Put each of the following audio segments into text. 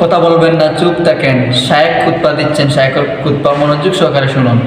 কথা বলবেন না চুপ থাকেন। শায়েক খুতপা দিচ্ছেন শায়েক খুতপা মনোযোগ সহকারে শুনুন।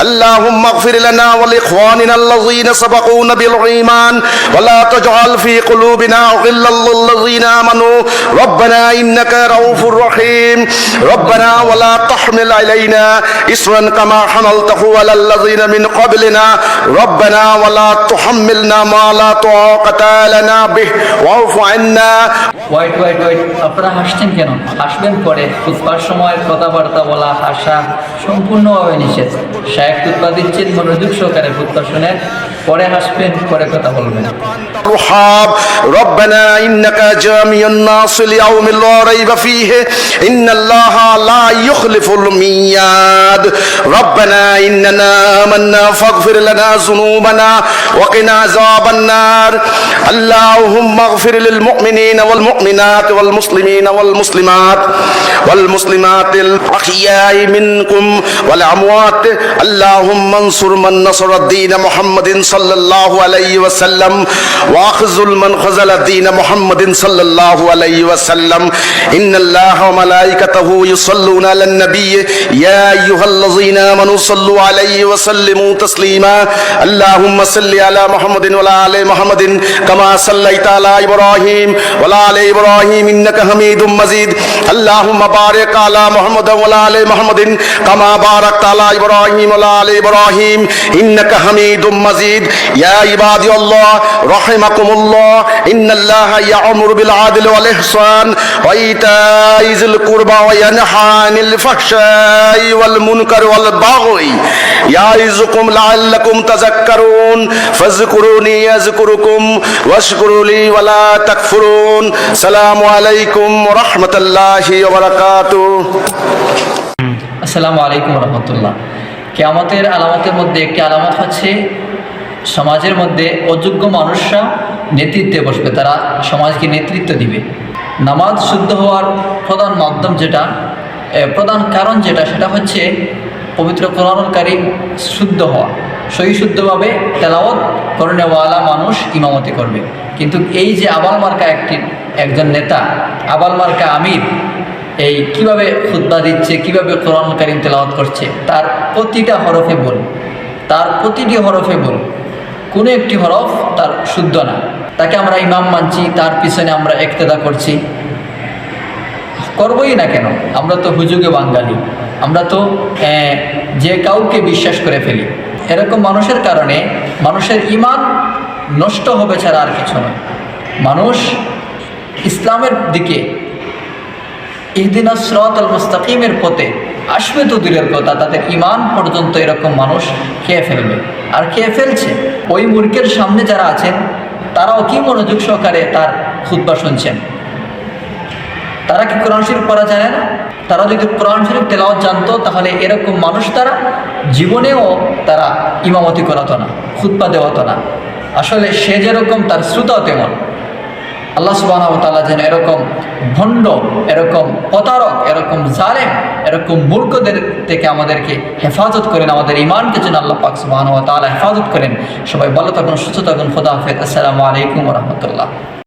اللهم اغفر لنا ولإخواننا الذين سبقونا بالإيمان ولا تجعل في قلوبنا غلا للذين آمنوا ربنا إنك رؤوف رحيم ربنا ولا تحمل علينا إسرا كما حملته على الذين من قبلنا ربنا ولا تحملنا ما لا طاقة لنا به واعف عنا ওয়াইট ওয়াইট ওয়াইট আপনারা হাসছেন কেন হাসবেন পরে খুতবার সময় কথাবার্তা বলা হাসা সম্পূর্ণভাবে নিষেধ এক তুতবা দিচ্ছেন, মনোযোগ সহকারে ভুক্ত শোনেন পরে হাসবেন, পরে কথা বলবেন। রহাব, রব্বানা ইন্নাকা জামিউন নাস লিয়াউমি লা রাইবা ফীহি, ইন্নাল্লাহা লা ইউখলিফুল মিয়াদ। রব্বানা ইন্নানা আমান্না ফাগফির লানা যুনুবানা, ওয়া কিনা আযাবান নার। اللهم اغفر للمؤمنين والمؤمنات والمسلمين والمسلمات والمسلمات الأحياء منكم والأموات اللهم انصر من نصر الدين محمد صلى الله عليه وسلم واخذل من خذل الدين محمد صلى الله عليه وسلم إن الله وملائكته يصلون على النبي يا أيها الذين آمنوا صلوا عليه وسلموا تسليما اللهم صل على محمد وعلى آل محمد كما صليت على إبراهيم وعلى آل إبراهيم إنك حميد مجيد اللهم بارك على محمد وعلى آل محمد كما باركت على إبراهيم وعلى آل إبراهيم إنك حميد مجيد يا عبادي الله رحمكم الله إن الله يأمر بالعدل والإحسان وإيتاء ذي القربى وينهى عن الفحشاء والمنكر والبغي يعظكم لعلكم تذكرون فاذكروني يذكركم واشكروا لي ولا تكفرون السلام عليكم ورحمة الله وبركاته আসসালামু আলাইকুম রহমতুল্লাহ কেয়ামতের আলামতের মধ্যে একটি আলামত হচ্ছে সমাজের মধ্যে অযোগ্য মানুষরা নেতৃত্বে বসবে তারা সমাজকে নেতৃত্ব দিবে নামাজ শুদ্ধ হওয়ার প্রধান মাধ্যম যেটা এ, প্রধান কারণ যেটা সেটা হচ্ছে পবিত্র কোরআনুল কারিম শুদ্ধ হওয়া সহি শুদ্ধভাবে তেলাওয়াত করণেওয়ালা মানুষ ইমামতি করবে। কিন্তু এই যে আবাল মার্কা একটি একজন নেতা, আবাল মার্কা আমির, এই কীভাবে খুদ্া দিচ্ছে, কীভাবে কোরআন কারিম তেলাওয়াত করছে, তার প্রতিটা হরফে বল তার প্রতিটি হরফে বল কোনো একটি হরফ তার শুদ্ধ না। তাকে আমরা ইমাম মানছি, তার পিছনে আমরা একতেদা করছি। করবই না কেন? আমরা তো হুজুগে বাঙালি। আমরা তো যে কাউকে বিশ্বাস করে ফেলি। এরকম মানুষের কারণে মানুষের ইমান নষ্ট হবে ছাড়া আর কিছু নয়। মানুষ ইসলামের দিকে ইহদিন সরাত আল মুস্তাকিমের পথে আসবে তো দূরের কথা তাদের ইমান পর্যন্ত এরকম মানুষ খেয়ে ফেলবে। আর খেয়ে ফেলছে? ওই মূর্খের সামনে যারা আছেন, তারাও কি মনোযোগ সহকারে তার খুদ্া শুনছেন? তারা কি কোরআন শরীফ পড়া জানে না? তারা যদি কোরআন শরীফ তেলাওয়াত জানতো, তাহলে এরকম মানুষ তারা জীবনেও তারা ইমামতি করাতো না খুতপা দেওয়াতো না। আসলে সে যেরকম তার শ্রোতাও তেমন। আল্লাহ সুবাহ তালা যেন এরকম ভণ্ড, এরকম প্রতারক, এরকম জালেম, এরকম মূর্খদের থেকে আমাদেরকে হেফাজত করেন, আমাদের ইমানকে যেন আল্লাহ পাক সুবাহ তালা হেফাজত করেন। সবাই ভালো থাকুন, সুস্থ থাকুন, খোদা হাফেজ। আসসালামু আলাইকুম রহমতুল্লাহ।